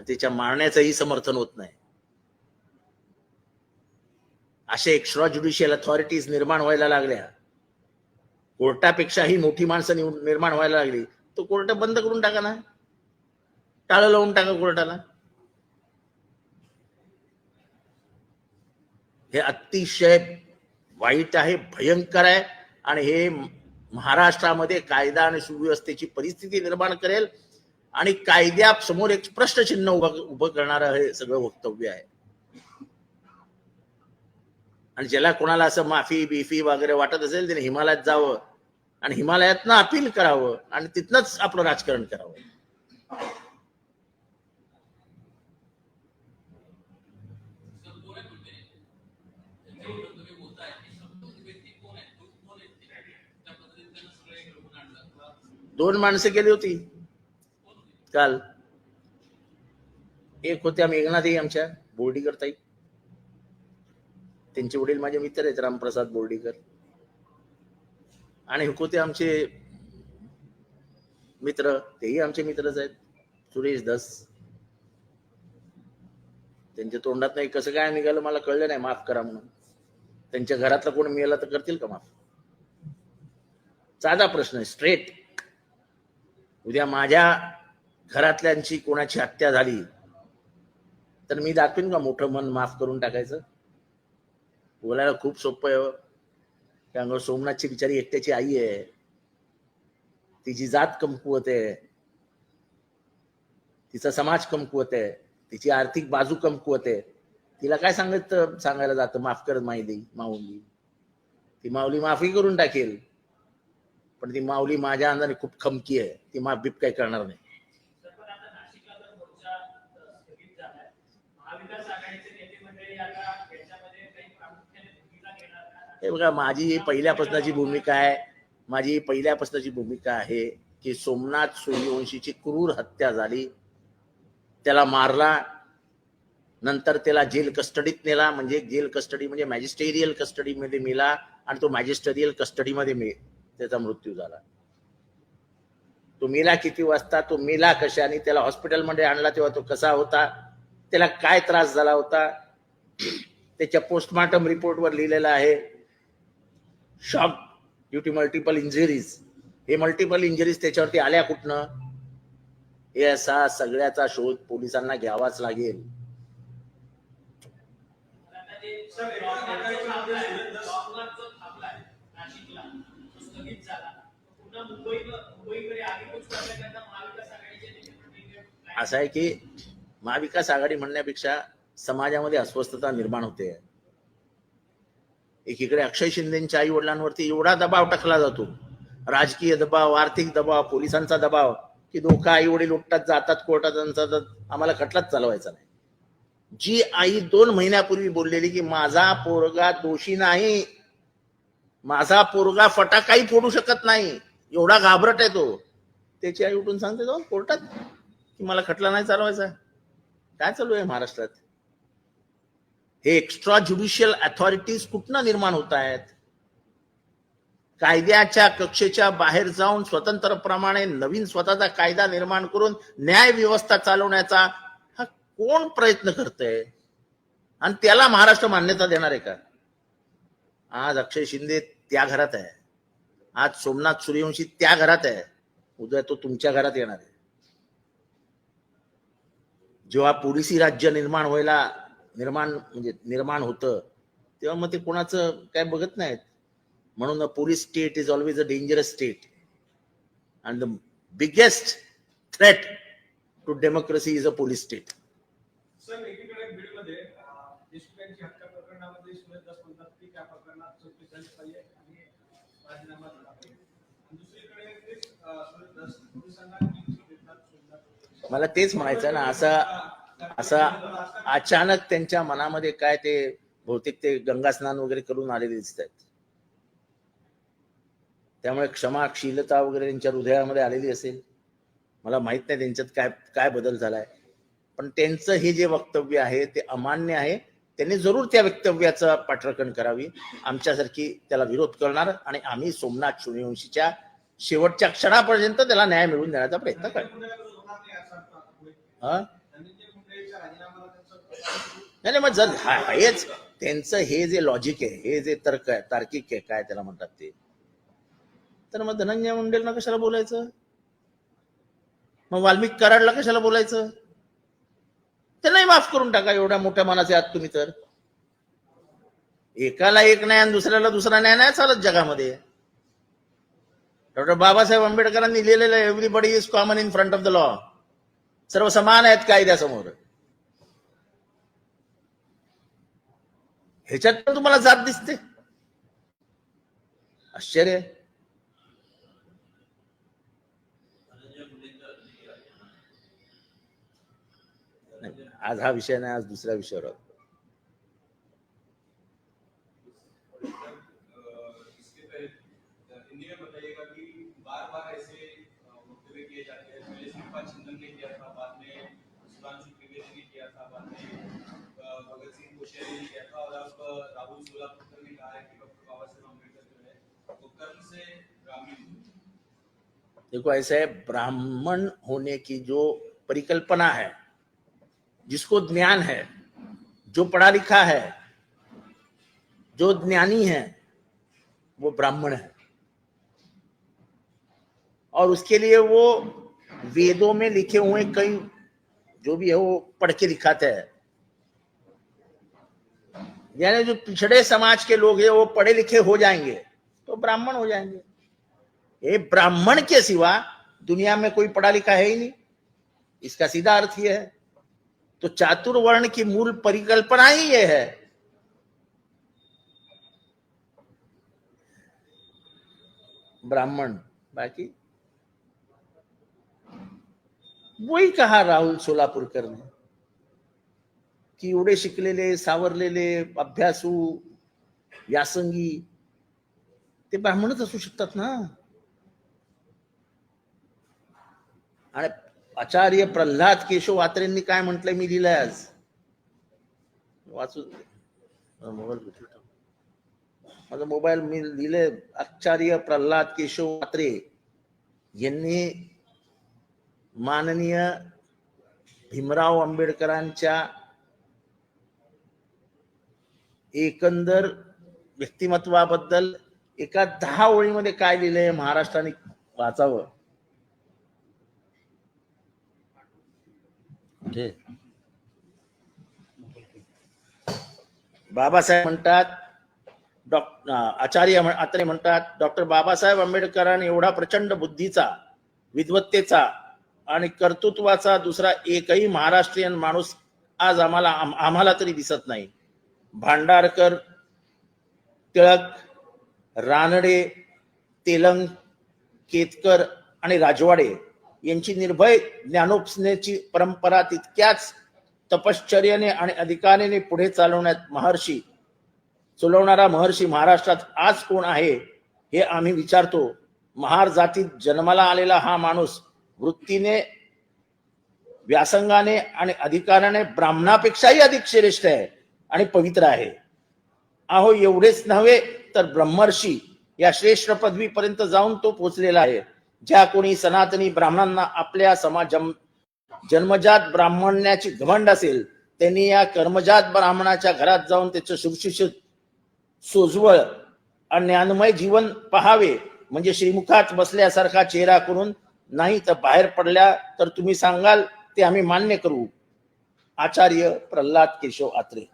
त्याच्या मारण्याचंही समर्थन होत नाही. असे एक्स्ट्रा ज्युडिशियल अथॉरिटीज निर्माण व्हायला लागल्या. कोर्टापेक्षाही मोठी माणसं निर्माण व्हायला लागली. तो कोर्ट बंद करून टाका ना. टाळं लावून टाका कोर्टाला. हे अतिशय वाईट आहे भयंकर आहे आणि हे महाराष्ट्रामध्ये कायदा आणि सुव्यवस्थेची परिस्थिती निर्माण करेल. आणि कायद्यासमोर एक प्रश्नचिन्ह उभं उभं करणारं हे सगळं वक्तव्य आहे. आणि ज्याला कोणाला असं माफी बिफी वगैरे वाटत असेल त्याने हिमालयात जावं आणि हिमालयातनं अपील करावं आणि तिथनंच आपलं राजकारण करावं. दोन माणसं गेली होती. काल एक होत्या एकनाथही आमच्या बोर्डीकर ताई. त्यांचे वडील माझे मित्र आहेत रामप्रसाद बोर्डीकर. आणि एक होते आमचे मित्र तेही आमचे मित्रच आहेत सुरेश दस. त्यांच्या तोंडात नाही कसं काय निघालं मला कळलं नाही माफ करा म्हणून. त्यांच्या घरातला कोण मिळाला तर करतील का माफ? साधा प्रश्न आहे स्ट्रेट उद्या माझ्या घरातल्यांची कोणाची हत्या झाली तर मी दाखवीन का मोठं मन माफ करून टाकायचं? बोलायला खूप सोपं आहे हो. त्यामुळे सोमनाथची बिचारी एकट्याची आई आहे. तिची जात कमकुवत आहे. तिचा समाज कमकुवत आहे. तिची आर्थिक बाजू कमकुवत आहे. तिला काय सांगत सांगायला जातं? माफ करत माहिती माऊली. ती माऊली माफी करून टाकेल. पण ती माऊली माझ्या अंदाने खूप खमकी आहे. ती माफ बीप काही करणार नाही. हे बघा माझी ही पहिल्यापासूनची भूमिका आहे. माझी पहिल्यापासूनची भूमिका आहे की सोमनाथ सूर्यवंशीची क्रूर हत्या झाली. त्याला मारला. नंतर त्याला जेल कस्टडीत नेला. म्हणजे जेल कस्टडी म्हणजे मॅजिस्टेरियल कस्टडीमध्ये मेला आणि तो मॅजिस्टेरियल कस्टडीमध्ये मे त्याचा मृत्यू झाला. तो मेला किती वाजता? तो मेला कशाने त्याला हॉस्पिटलमध्ये आणला तेव्हा तो कसा होता? त्याला काय त्रास झाला होता? त्याच्या पोस्टमार्टम रिपोर्टवर लिहिलेला आहे. Shock due to multiple injuries हे मल्टिपल इंजुरीज त्याच्यावरती आल्या कुठनं? हे असा सगळ्याचा शोध पोलिसांना घ्यावाच लागेल. असं आहे की महाविकास आघाडी म्हणण्यापेक्षा समाजामध्ये अस्वस्थता निर्माण होते. एकीकडे अक्षय शिंदेच्या आई वडिलांवरती एवढा दबाव टाकला जातो. राजकीय दबाव आर्थिक दबाव पोलिसांचा दबाव की दोघं आई वडील उठतात जातात कोर्टात जातात आम्हाला खटलाच चालवायचा नाही. जी आई दोन महिन्यापूर्वी बोललेली की माझा पोरगा दोषी नाही. माझा पोरगा फटाकाही फोडू शकत नाही. एवढा घाबरट आहे तो. त्याची आई उठून सांगते जाऊन कोर्टात. की मला खटला नाही चालवायचा. काय चालू आहे महाराष्ट्रात? हे एक्स्ट्रा ज्युडिशियल अथॉरिटीज कुठनं निर्माण होत आहेत? कायद्याच्या कक्षेच्या बाहेर जाऊन स्वतंत्रप्रमाणे नवीन स्वतःचा कायदा निर्माण करून न्याय व्यवस्था चालवण्याचा हा कोण प्रयत्न करतंय? आणि त्याला महाराष्ट्र मान्यता देणार आहे का? आज अक्षय शिंदे त्या घरात आहे. आज सोमनाथ सूर्यवंशी त्या घरात आहे. उद्या तो तुमच्या घरात येणार आहे. जेव्हा पोलिसी राज्य निर्माण व्हायला निर्माण म्हणजे निर्माण होतं. तेव्हा मग ते कोणाचं काय बघत नाहीत. म्हणून police state is always a dangerous state and the biggest threat to democracy is a police state मला तेच म्हणायचं ना असं असं अचानक त्यांच्या मनामध्ये काय ते बहुतेक ते गंगा स्नान वगैरे करून आलेले दिसत आहेत. त्यामुळे क्षमाशीलता वगैरे त्यांच्या हृदयामध्ये आलेली असेल. मला माहीत नाही त्यांच्यात काय काय बदल झालाय. पण त्यांचं हे जे वक्तव्य आहे ते अमान्य आहे. त्यांनी जरूर त्या वक्तव्याचं पाठराखण करावी. आमच्यासारखी त्याला विरोध करणार आणि आम्ही सोमनाथ सूर्यवंशीच्या शेवटच्या क्षणापर्यंत त्याला न्याय मिळवून देण्याचा प्रयत्न करणार. नाही नाही मग जर हेच त्यांचं हे जे लॉजिक आहे हे जे तर्क आहे तार्किक आहे काय त्याला म्हणतात ते? तर मग धनंजय मुंडेंना कशाला बोलायचं? मग वाल्मिक कराडला कशाला बोलायचं? त्यांनाही माफ करून टाका एवढ्या मोठ्या मनाचे आहात तुम्ही तर. एकाला एक नाही आणि दुसऱ्याला दुसरा न्याय नाही चालत जगामध्ये. डॉक्टर बाबासाहेब आंबेडकरांनी लिहिलेलं everybody is common in front of the law सर्व समान आहेत कायद्यासमोर. ह्याच्यात पण तुम्हाला जात दिसते आश्चर्य नाही, आज हा विषय नाही आज दुसऱ्या विषयावर आहोत. ने कहा है कि डॉक्टर बाबा साहेब अंबेडकर जो है, वो कर्म से हुए। देखो, ऐसा है ब्राह्मण होने की जो परिकल्पना है, जिसको ज्ञान है, जो पढ़ा लिखा है, जो ज्ञानी है, वो ब्राह्मण है और उसके लिए वो वेदों में लिखे हुए कई जो भी है, वो पढ़ के लिखाते हैं यानी जो पिछड़े समाज के लोग हैं, वो पढ़े लिखे हो जाएँगे तो ब्राह्मण हो जाएँगे। ये ब्राह्मण के सिवा दुनिया में कोई पढ़ा लिखा है ही नहीं। इसका सीधा अर्थ यह है तो चातुर्वर्ण की मूल परिकल्पना ही यह है। ब्राह्मण, बाकी? वही कहा राहुल सोलापुरकर ने। की एवढे शिकलेले सावरलेले अभ्यासू व्यासंगी ते ब्राह्मणच असू शकतात ना? आणि आचार्य प्रल्हाद केशव वात्रेंनी काय म्हटलंय मी लिहिलंय आज? वाचू मोबाईल माझा मोबाईल मी लिहिलंय आचार्य प्रल्हाद केशव वात्रे यांनी माननीय भीमराव आंबेडकरांच्या एकंदर व्यक्तिमत्वाबद्दल एका दहा ओळीमध्ये काय लिहिलंय महाराष्ट्राने वाचावं. बाबासाहेब म्हणतात डॉ- आचार्य आत्रे म्हणतात डॉक्टर बाबासाहेब आंबेडकरांनी एवढा प्रचंड बुद्धीचा विद्वत्तेचा आणि कर्तृत्वाचा दुसरा एकही महाराष्ट्रीयन माणूस आज आम्हाला आम्हाला तरी दिसत नाही. भांडारकर टिळक रानडे तेलंग केतकर आणि राजवाडे यांची निर्भय ज्ञानोपसनेची परंपरा तितक्याच तपश्चर्याने आणि अधिकाराने पुढे चालवण्यात महर्षी चुलवणारा महर्षी महाराष्ट्रात आज कोण आहे हे आम्ही विचारतो. महार जातीत जन्माला आलेला हा माणूस वृत्तीने व्यासंगाने आणि अधिकाराने ब्राह्मणापेक्षाही अधिक श्रेष्ठ आहे. आणि पवित्र आहे. अहो एवढेच नव्हे तर ब्रह्मर्षी या श्रेष्ठ पदवीपर्यंत जाऊन तो पोचलेला आहे. ज्या कोणी सनातनी ब्राह्मणांना आपल्या समाज जन्मजात ब्राह्मण्याची घमंड असेल त्यांनी या कर्मजात ब्राह्मणाच्या घरात जाऊन त्याचं सुशिक्षित सोजवळ आणि ज्ञानमय जीवन पहावे म्हणजे श्रीमुखात बसल्यासारखा चेहरा करून नाही तर बाहेर पडल्या तर तुम्ही सांगाल ते आम्ही मान्य करू. आचार्य प्रल्हाद केशव आत्रे.